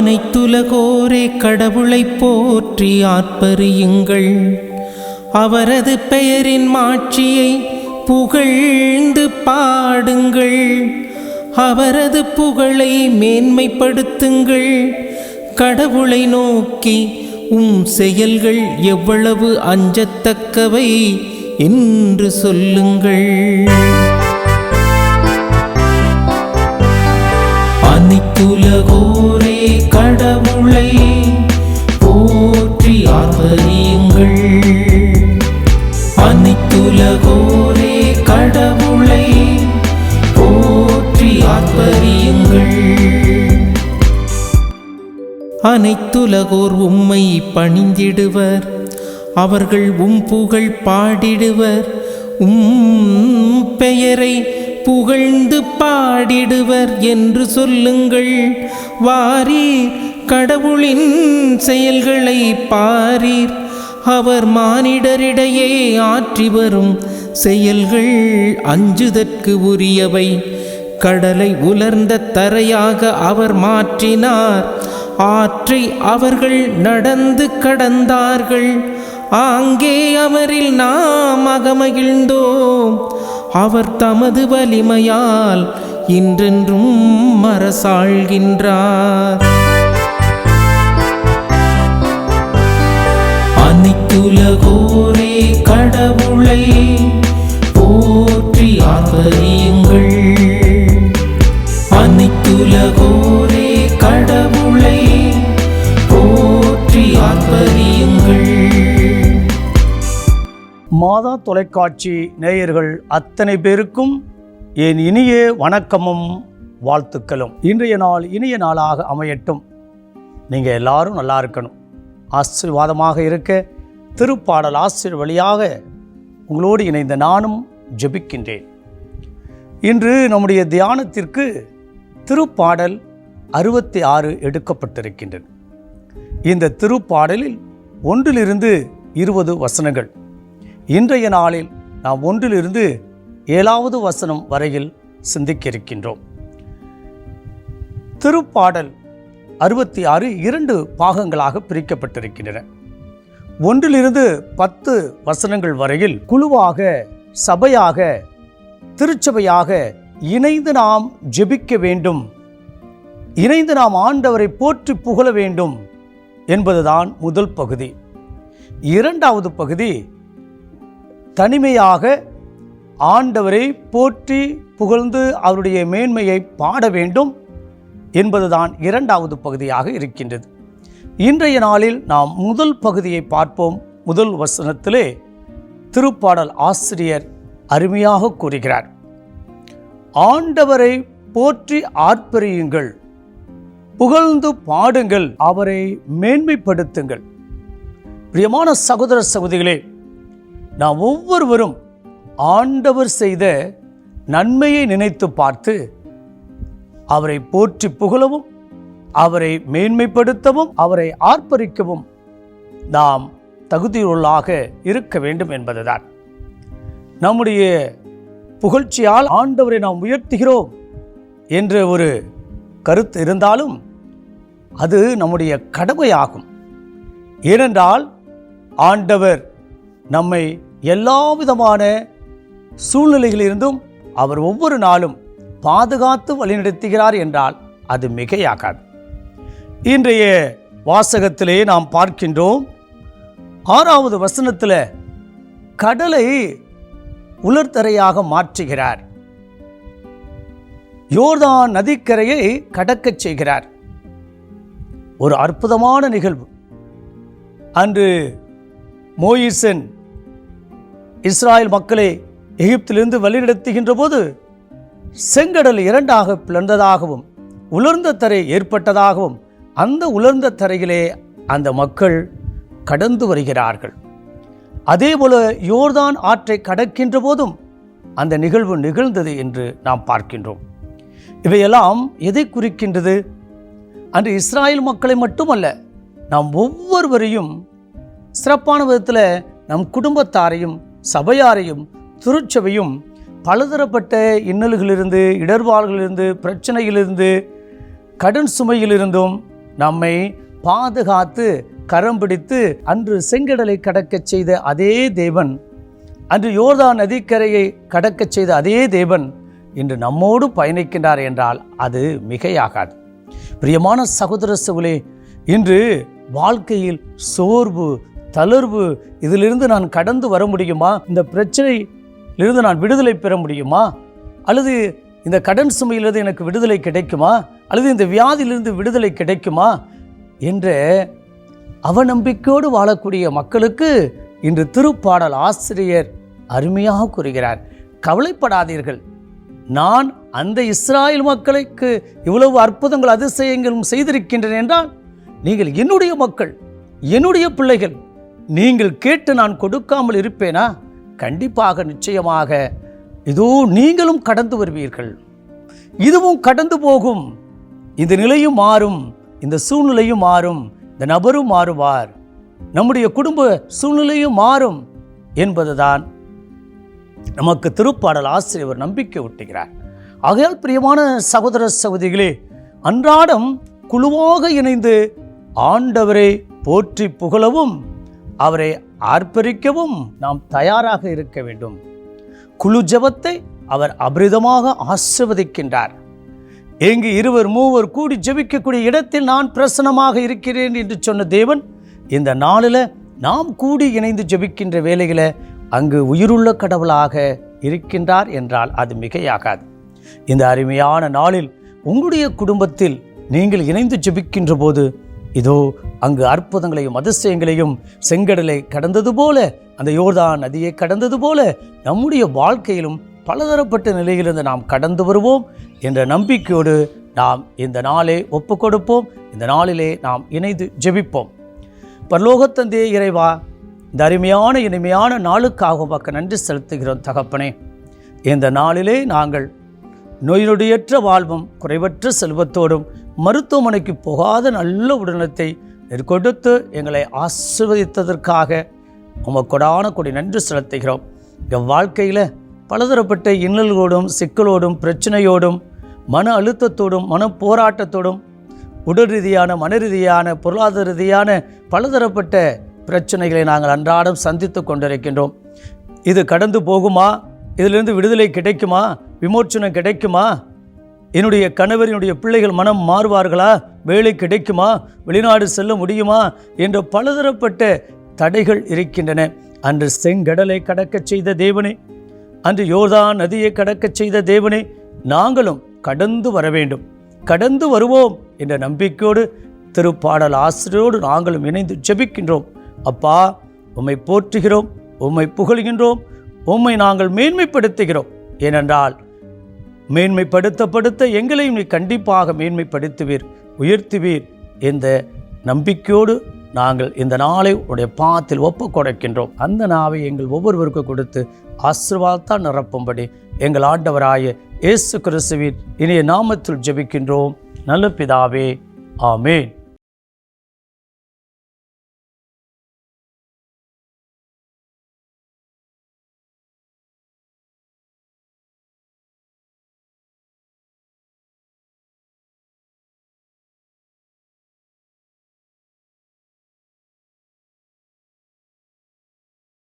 அனைத்துலகோரே கடவுளை போற்றி ஆர்ப்பரியுங்கள். அவரது பெயரின் மாட்சியை புகழ்ந்து பாடுங்கள். அவரது புகழை மேன்மைப்படுத்துங்கள். கடவுளை நோக்கி உம் செயல்கள் எவ்வளவு அஞ்சத்தக்கவை என்று சொல்லுங்கள். அனைத்துலகோரே கடவுளை போற்றி ஆதரியுங்கள் அனைத்துலகோரே கடவுளை போற்றி ஆதரியுங்கள் அனைத்துலகோர் உம்மை பணிந்திடுவர் அவர்கள் உம் புகழ் பாடிடுவர் உம் பெயரை புகழ்ந்து பாடிடுவர் என்று சொல்லுங்கள். வாரீர் கடவுளின் செயல்களை பாரீர். அவர் மானிடரிடையே ஆற்றி வரும் செயல்கள் அஞ்சுதற்கு உரியவை. கடலை உலர்ந்த தரையாக அவர் மாற்றினார். ஆற்றை அவர்கள் நடந்து கடந்தார்கள். ஆங்கே அவரில் நாம் அகமகிழ்ந்தோம். அவர் தமது வலிமையால் இன்றென்றும் மரசாழ்கின்றார் அனைத்துலகோரே கடவுளை போற்றி ஆதரி தொலைக்காட்சி நேயர்கள் அத்தனை பேருக்கும் என் இனிய வணக்கமும் வாழ்த்துக்களும். இன்றைய நாள் இனிய நாளாக அமையட்டும். நீங்கள் எல்லாரும் நல்லா இருக்கணும். ஆசீர்வாதமாக இருக்க திருப்பாடல் ஆசிரியர் வழியாக உங்களோடு இணைந்த நானும் ஜெபிக்கின்றேன். இன்று நம்முடைய தியானத்திற்கு திருப்பாடல் அறுபத்தி ஆறு எடுக்கப்பட்டிருக்கின்றன இந்த திருப்பாடலில் ஒன்றிலிருந்து இருபது வசனங்கள். இன்றைய நாளில் நாம் ஒன்றிலிருந்து ஏழாவது வசனம் வரையில் சிந்திக்க இருக்கின்றோம் திருப்பாடல் அறுபத்தி ஆறு இரண்டு பாகங்களாக பிரிக்கப்பட்டிருக்கின்றன. ஒன்றிலிருந்து பத்து வசனங்கள் வரையில் குழுவாக சபையாக திருச்சபையாக இணைந்து நாம் ஜெபிக்க வேண்டும். இணைந்து நாம் ஆண்டவரை போற்றி புகழ வேண்டும் என்பதுதான் முதல் பகுதி. இரண்டாவது பகுதி தனிமையாக ஆண்டவரை போற்றி புகழ்ந்து அவருடைய மேன்மையை பாட வேண்டும் என்பதுதான் இரண்டாவது பகுதியாக இருக்கின்றது. இன்றைய நாளில் நாம் முதல் பகுதியை பார்ப்போம். முதல் வசனத்திலே திருப்பாடல் ஆசிரியர் அருமையாக கூறுகிறார். ஆண்டவரை போற்றி ஆர்ப்பரியுங்கள். புகழ்ந்து பாடுங்கள். அவரை மேன்மைப்படுத்துங்கள். பிரியமான சகோதர சகோதரிகளே நாம் ஒவ்வொருவரும் ஆண்டவர் செய்த நன்மையை நினைத்து பார்த்து அவரை போற்றி புகழவும் அவரை மேன்மைப்படுத்தவும் அவரை ஆர்ப்பரிக்கவும் நாம் தகுதியுள்ளாக இருக்க வேண்டும் என்பதுதான். நம்முடைய புகழ்ச்சியால் ஆண்டவரை நாம் உயர்த்துகிறோம் என்ற ஒரு கருத்து இருந்தாலும் அது நம்முடைய கடமையாகும். ஏனென்றால் ஆண்டவர் நம்மை எல்லா விதமான சூழ்நிலைகளிலிருந்தும் அவர் ஒவ்வொரு நாளும் பாதுகாத்து வழிநடத்துகிறார் என்றால் அது மிகையாகாது. இன்றைய வாசகத்திலே நாம் பார்க்கின்றோம் ஆறாவது வசனத்தில் கடலை உலர்தரையாக மாற்றுகிறார். யோர்தான் நதிக்கரையை கடக்கச் செய்கிறார். ஒரு அற்புதமான நிகழ்வு. அன்று மோயிசன் இஸ்ராயல் மக்களை எகிப்திலிருந்து வழிநடத்துகின்ற போது செங்கடல் இரண்டாக பிளந்ததாகவும் உலர்ந்த தரை ஏற்பட்டதாகவும் அந்த உலர்ந்த தரையிலே அந்த மக்கள் கடந்து வருகிறார்கள். அதேபோல யோர்தான் ஆற்றை கடக்கின்ற போதும் அந்த நிகழ்வு நிகழ்ந்தது என்று நாம் பார்க்கின்றோம். இவையெல்லாம் எதை குறிக்கின்றது? அன்று இஸ்ராயல் மக்களை மட்டுமல்ல நாம் ஒவ்வொருவரையும் சிறப்பான விதத்தில் நம் குடும்பத்தாரையும் சபையாரையும் திருச்சபையும் பலதரப்பட்ட இன்னல்களிலிருந்து இடர்பாடுகளிலிருந்து பிரச்சனையிலிருந்து கடன் சுமையிலிருந்தும் நம்மை பாதுகாத்து கரம் பிடித்து அன்று செங்கடலை கடக்கச் செய்த அதே தேவன் அன்று யோர்தான் நதிக்கரையை கடக்கச் செய்த அதே தேவன் இன்று நம்மோடு பயணிக்கின்றார் என்றால் அது மிகையாகாது. பிரியமான சகோதர சகுலே இன்று வாழ்க்கையில் சோர்வு தளர்வு இதிலிருந்து நான் கடந்து வர முடியுமா? இந்த பிரச்சனையிலிருந்து நான் விடுதலை பெற முடியுமா? அல்லது இந்த கடன் சுமையிலிருந்து எனக்கு விடுதலை கிடைக்குமா? அல்லது இந்த வியாதியிலிருந்து விடுதலை கிடைக்குமா? என்ற அவநம்பிக்கையோடு வாழக்கூடிய மக்களுக்கு இன்று திருப்பாடல் ஆசிரியர் அருமையாக கூறுகிறார். கவலைப்படாதீர்கள். நான் அந்த இஸ்ராயல் மக்களுக்கு இவ்வளவு அற்புதங்கள் அதிசயங்களும் செய்திருக்கின்றேன் என்றால் நீங்கள் என்னுடைய மக்கள் என்னுடைய பிள்ளைகள் நீங்கள் கேட்டு நான் கொடுக்காமல் இருப்பேனா? கண்டிப்பாக நிச்சயமாக. இதோ நீங்களும் கடந்து வருவீர்கள். இதுவும் கடந்து போகும். இந்த நிலையும் மாறும். இந்த சூழ்நிலையும் மாறும். இந்த நபரும் மாறுவார். நம்முடைய குடும்ப சூழ்நிலையும் மாறும் என்பதுதான் நமக்கு திருப்பாடல் ஆசிரியர் நம்பிக்கை ஊட்டுகிறார். ஆகையால் பிரியமான சகோதர சகோதரிகளே அன்றாடம் குழுவாக இணைந்து ஆண்டவரை போற்றி புகழவும் அவரை ஆர்ப்பரிக்கவும் நாம் தயாராக இருக்க வேண்டும். குழு ஜெபத்தை அவர் அபரிதமாக ஆசிர்வதிக்கின்றார். எங்கு இருவர் மூவர் கூடி ஜெபிக்கக்கூடிய இடத்தில் நான் பிரசனமாக இருக்கிறேன் என்று சொன்ன தேவன் இந்த நாளில் நாம் கூடி இணைந்து ஜெபிக்கின்ற வேலைகளை அங்கு உயிருள்ள கடவுளாக இருக்கின்றார் என்றால் அது மிகையாகாது. இந்த அருமையான நாளில் உங்களுடைய குடும்பத்தில் நீங்கள் இணைந்து ஜெபிக்கின்ற போது இதோ அங்கு அற்புதங்களையும் அதிசயங்களையும் செங்கடலை கடந்தது போல அந்த யோர்தான் நதியை கடந்தது போல நம்முடைய வாழ்க்கையிலும் பலதரப்பட்ட நிலையிலிருந்து நாம் கடந்து வருவோம் என்ற நம்பிக்கையோடு நாம் இந்த நாளே ஒப்பு கொடுப்போம் இந்த நாளிலே நாம் இணைந்து ஜெபிப்போம். பரலோகத்தந்தே இறைவா இந்த அருமையான இனிமையான நாளுக்காக உமக்கு நன்றி செலுத்துகிறோம் தகப்பனே. இந்த நாளிலே நாங்கள் நோயினுடையற்ற வாழ்வும் குறைவற்ற செல்வத்தோடும் மருத்துவமனைக்கு போகாத நல்ல உடனத்தை நெற்கொடுத்து எங்களை ஆசிர்வதித்ததற்காக உமக்கொடான கொடி நன்றி செலுத்துகிறோம். எங்கள் வாழ்க்கையில் பலதரப்பட்ட இன்னல்களோடும் சிக்கலோடும் பிரச்சனையோடும் மன அழுத்தத்தோடும் மன போராட்டத்தோடும் உடல் ரீதியான மன ரீதியான பொருளாதார ரீதியான பலதரப்பட்ட பிரச்சனைகளை நாங்கள் அன்றாடம் சந்தித்து கொண்டிருக்கின்றோம். இது கடந்து போகுமா? இதிலிருந்து விடுதலை கிடைக்குமா? விமோச்சனம் கிடைக்குமா? என்னுடைய கணவர் என்னுடைய பிள்ளைகள் மனம் மாறுவார்களா? வேலை கிடைக்குமா? வெளிநாடு செல்ல முடியுமா? என்ற பலதரப்பட்ட தடைகள் இருக்கின்றன. அன்று செங்கடலை கடக்கச் செய்த தேவனே அன்று யோர்தான் நதியை கடக்கச் செய்த தேவனே நாங்களும் கடந்து வர வேண்டும். கடந்து வருவோம் என்ற நம்பிக்கையோடு திருப்பாடல் ஆசிரியரோடு நாங்களும் இணைந்து ஜெபிக்கின்றோம். அப்பா உம்மை போற்றுகிறோம் உம்மை புகழ்கின்றோம் உம்மை நாங்கள் மேன்மைப்படுத்துகிறோம். ஏனென்றால் மேன்மைப்படுத்தப்படுத்த எங்களையும் நீ கண்டிப்பாக மேன்மைப்படுத்துவீர் உயர்த்துவீர் என்ற நம்பிக்கையோடு நாங்கள் இந்த நாளை உடைய பாத்தில் ஒப்பு கொடுக்கின்றோம். அந்த நாவை எங்கள் ஒவ்வொருவருக்கும் கொடுத்து ஆசீர்வாதத்தால் நிரப்பும்படி எங்கள் ஆண்டவராய இயேசு கிறிஸ்துவின் இனிய நாமத்தில் ஜெபிக்கின்றோம். நல்ல பிதாவே ஆமேன்.